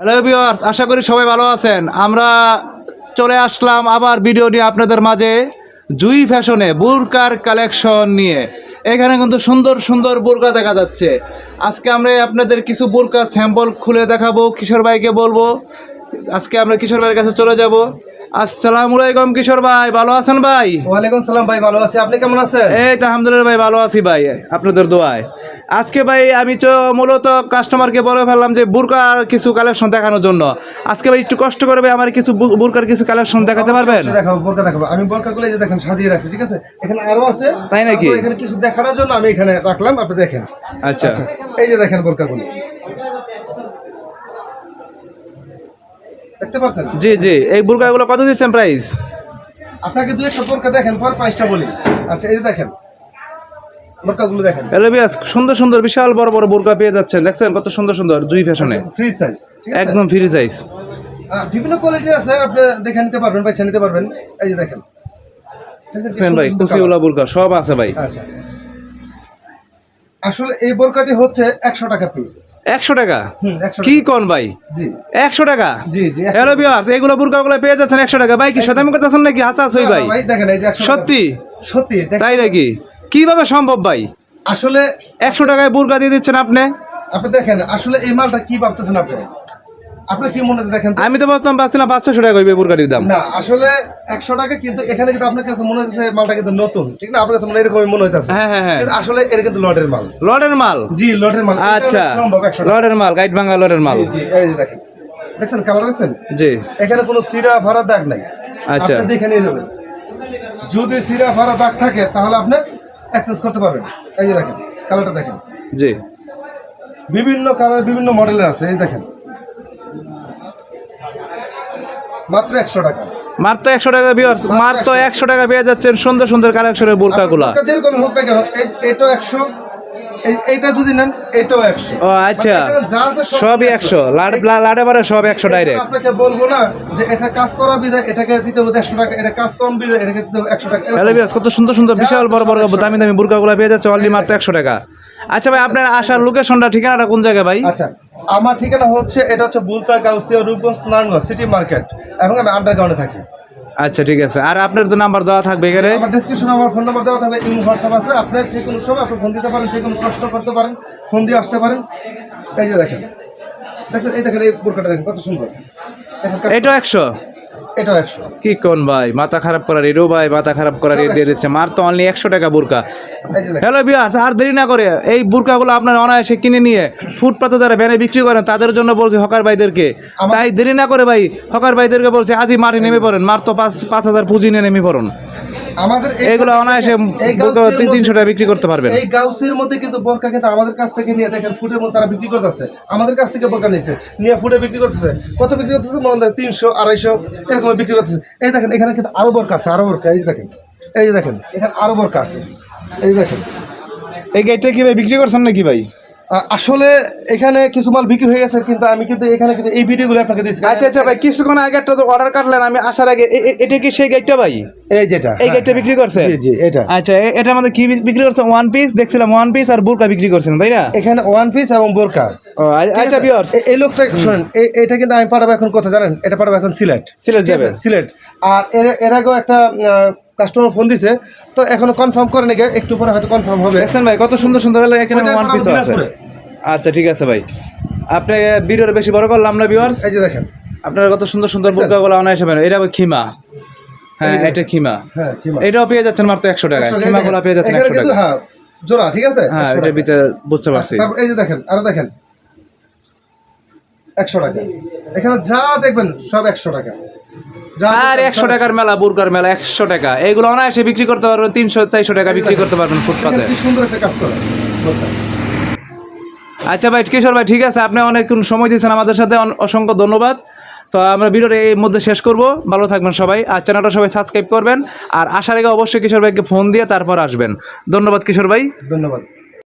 Hello viewers আশা করি সবাই ভালো আছেন। আমরা চলে আসলাম আবার ভিডিও নিয়ে আপনাদের মাঝে জুই ফ্যাশনে বুরকার কালেকশন নিয়ে। এখানে কিন্তু সুন্দর সুন্দর বোরকা দেখা যাচ্ছে। আজকে আমরা আপনাদের কিছু বোরকা স্যাম্পল খুলে দেখাবো, কিশোর ভাইকে বলব। আজকে আমরা কিশোর ভাইয়ের কাছে চলে যাব। আসসালামু আলাইকুম কিশোর ভাই ভালো আছেন ভাই? ওয়ালাইকুম সালাম ভাই ভালো আছি। আপনি কেমন আছেন? এই তো আলহামদুলিল্লাহ ভাই ভালো আছি ভাই আপনাদের দোয়ায়। আজকে ভাই আমি তো মূলত কাস্টমারকে বলে ফেললাম যে বুরকার কিছু কালেকশন দেখানোর জন্য। আজকে ভাই একটু কষ্ট করে ভাই আমার কিছু বুরকার কিছু কালেকশন দেখাতে পারবেন? দেখাবো বোরকা দেখাবো। আমি বোরকাগুলো এই যে দেখেন সাজিয়ে রাখছি ঠিক আছে? এখানে আরও আছে। তাই নাকি? এখানে কিছু দেখানোর জন্য আমি এখানে রাখলাম আপনি দেখেন। আচ্ছা। আচ্ছা এই যে দেখেন বোরকাগুলো। দেখতে পাচ্ছেন জি জি। এই বুরকাগুলো কত দিচ্ছেন প্রাইস আপনাকে দু একটা বোরকা দেখেন পর প্রাইসটা বলি। আচ্ছা এই যে দেখেন বোরকাগুলো দেখেন। এলবিয়াস সুন্দর সুন্দর বিশাল বড় বড় বুরকা পেয়ে যাচ্ছেন। দেখছেন কত সুন্দর সুন্দর জুই ফ্যাশনে। ফ্রি সাইজ একদম ফ্রি সাইজ বিভিন্ন কোয়ালিটি আছে আপনি দেখে নিতে পারবেন বাইছে নিতে পারবেন। এই যে দেখেন। ভাই সুন্দর বুরকা সব আছে ভাই। আচ্ছা। আসলে এই বোরকাটি হচ্ছে একশো টাকা পিস একশো টাকা? কি কোন ভাই? জি। একশো টাকা? জি জি হ্যালো বিয়াস এগুলো বুরকাগুলো পেয়ে যাচ্ছেন একশো টাকা। ভাই কি সাদামি করতেছেন নাকি? হাসা আছে ভাই। ভাই দেখেন এই যে সত্যি? সত্যি তাই নাকি? কীভাবে সম্ভব ভাই? আসলে একশো টাকায় বুরকা দিয়ে দিচ্ছেন আপনি? আপনি দেখেন আসলে এই মালটা কি ভাবতেছেন আপনি? আপনি কি মনে হচ্ছে দেখেন আমি তো ভাবতাম পাচ্ছি না পাঁচশো টাকা হইবে বুরকাটির দাম। না আসলে একশো টাকা কিন্তু এখানে কিন্তু আপনার কাছে মনে হচ্ছে মালটা কিন্তু নতুন ঠিক না? আপনার কাছে মনে এরকমই মনে হইতেছে। হ্যাঁ হ্যাঁ হ্যাঁ। আসলে এটা কিন্তু লটের মাল। লটের মাল? জি লটের মাল। আচ্ছা লটের মাল গাইড ভাঙ্গা লটের মাল। জি এই যে দেখেন। দেখছেন কালার দেখছেন? জি। এখানে কোনো সিরা ভাড়া দাগ নাই। আচ্ছা। দেখে নিয়ে যাবেন। যদি সিরা ভাড়া দাগ থাকে তাহলে আপনি অ্যাক্সেস করতে পারবেন। এই যে দেখেন কালারটা দেখেন। জি। বিভিন্ন কালার বিভিন্ন মডেলের আছে এই দেখেন। মাত্র একশো টাকা। মাত্র একশো টাকা বিয়ার্স মাত্র একশো টাকা। পেয়ে যাচ্ছেন সুন্দর সুন্দর কালেকশনের বুরকাগুলা। যেরকম হোক না কেন এই- একশো। এইটা যদি নেন এটাও একশো। ও আচ্ছা। মানে সবই একশো। লাড লাডে সব একশো ডাইরেক্ট আপনাকে বলব না যে এটা কাজ করা বিধায় এটাকে দিতে হবে একশো টাকা এটা কাজ কম বিধায় এটাকে দিতে হবে একশো টাকা। হ্যালো বিয়াস কত সুন্দর সুন্দর বিশাল বড় বড় দামি দামি বুরকাগুলা পেয়ে যাচ্ছে অনলি মাত্র একশো টাকা। আচ্ছা ভাই আপনার আসার লোকেশনটা ঠিকানাটা কোন জায়গায় ভাই? আচ্ছা আমার ঠিকানা হচ্ছে এটা হচ্ছে বুলতা গাউসিয়া রূপগঞ্জ নারায়ণগঞ্জ সিটি মার্কেট এবং আমি আন্ডারগ্রাউন্ডে থাকি। আচ্ছা ঠিক আছে। আর আপনার তো নাম্বার দেওয়া থাকবে এখানে? আমার ডিসক্রিপশনে আমার ফোন নাম্বার দেওয়া থাকবে ইমো হোয়াটসঅ্যাপ আছে। আপনার যে কোনো সময় আপনি ফোন দিতে পারেন যে কোনো প্রশ্ন করতে পারেন ফোন দিয়ে আসতে পারেন। এই যে দেখেন। দেখেন এই দেখেন এই বোরকাটা দেখেন কত সুন্দর। এটা একশো। একশো। কি কোন ভাই? মাথা খারাপ করার এরও ভাই মাথা খারাপ করার দিয়ে দিচ্ছে। মার তো অনলি একশো টাকা বুরকা। হ্যালো বিয়াস আর দেরি না করে এই বুরকাগুলো আপনার অনায়াসে কিনে নিয়ে ফুটপাতে যারা ভ্যানে বিক্রি করেন তাদের জন্য বলছি হকার ভাইদেরকে। তাই দেরি না করে ভাই হকার ভাইদেরকে বলছে আজই মাটি নেমে পড়েন। মার তো পাঁচ পাঁচ হাজার পুঁজি নিয়ে নেমে পড়ুন। আমাদের এগুলো অনায়াসে তিন তিনশো টাকা বিক্রি করতে পারবেন। এই গাউসের মধ্যে কিন্তু বোরকা কিন্তু আমাদের কাছ থেকে নিয়ে দেখেন ফুটের মধ্যে তারা বিক্রি করতেছে। আমাদের কাছ থেকে বোরকা নিচ্ছে নিয়ে ফুটে বিক্রি করতেছে। কত বিক্রি করতেছে? মনে হয় তিনশো আড়াইশো এরকম বিক্রি করতেছে। এই দেখেন এখানে কিন্তু আরও বোরকা আছে আরও বোরকা এই দেখেন এই দেখেন এখানে আরও বোরকা আছে এই দেখেন। এই গেটটা কি ভাই বিক্রি করছেন নাকি ভাই? আ- আসলে এখানে কিছু মাল বিক্রি হয়ে গেছে কিন্তু আমি কিন্তু এখানে কিন্তু এই ভিডিওগুলো আপনাকে দিচ্ছি। আচ্ছা আচ্ছা ভাই কিছুক্ষণ আগে একটা তো অর্ডার কাটলেন আমি আসার আগে এটা কি সেই গেটটা ভাই? এই যেটা এই গেটটা বিক্রি করছে জি জি এটা। আচ্ছা এ- এটার মধ্যে কি বিক্রি করছে? ওয়ান পিস দেখছিলাম ওয়ান পিস আর বোরকা বিক্রি করছেন তাই না? এখানে ওয়ান পিস এবং বোরকা। আচ্ছা এ- এই লোকটা শোনেন এটা কিন্তু আমি পাঠাবো এখন কোথায় জানেন? এটা পাঠাবো এখন সিলেট সিলেট যাবে। সিলেট আর এর এর আগেও একটা কাস্টমার ফোন দিছে তো এখনও কনফার্ম করে নাকি একটু পরে হয়তো কনফার্ম হবে। দেখছেন ভাই কত সুন্দর সুন্দর হলো এখানে ওয়ান পিস আছে। আচ্ছা ঠিক আছে ভাই। আপনি ভিডিওটা বেশি বড় করলাম না ভিউয়ার্স এই যে দেখেন। আপনারা কত সুন্দর সুন্দর? বুরকাগুলো অনায়াসে পাবেন এটা খিমা। হ্যাঁ। এটা খিমা। হ্যাঁ কি মাল? এটাও পেয়ে যাচ্ছেন মাত্র একশো টাকা খিমাগুলো পেয়ে যাচ্ছেন একশো টাকা হ্যাঁ জোড়া ঠিক আছে? হ্যাঁ 100 এটার ভিতরে বুঝতে পারছি। এই যে দেখেন আরও দেখেন। একশো টাকা এখানে যা দেখবেন সব একশো টাকা আর একশো টাকার মেলা বুরকার মেলা একশো টাকা। এগুলো অনায়াসে বিক্রি করতে পারবেন তিনশো চারশো টাকা বিক্রি করতে পারবেন ফুটপাতে। সুন্দর একটা কাজ করে। আচ্ছা ভাই কিশোর ভাই ঠিক আছে আপনি অনেক সময় দিয়েছেন আমাদের সাথে অসংখ্য ধন্যবাদ। তো আমরা ভিডিওটা এই মধ্যে শেষ করব। ভালো থাকবেন সবাই আর চ্যানেলটা সবাই সাবস্ক্রাইব করবেন। আর আসার আগে অবশ্যই কিশোর ভাইকে ফোন দিয়ে তারপর আসবেন। ধন্যবাদ কিশোর ভাই। ধন্যবাদ।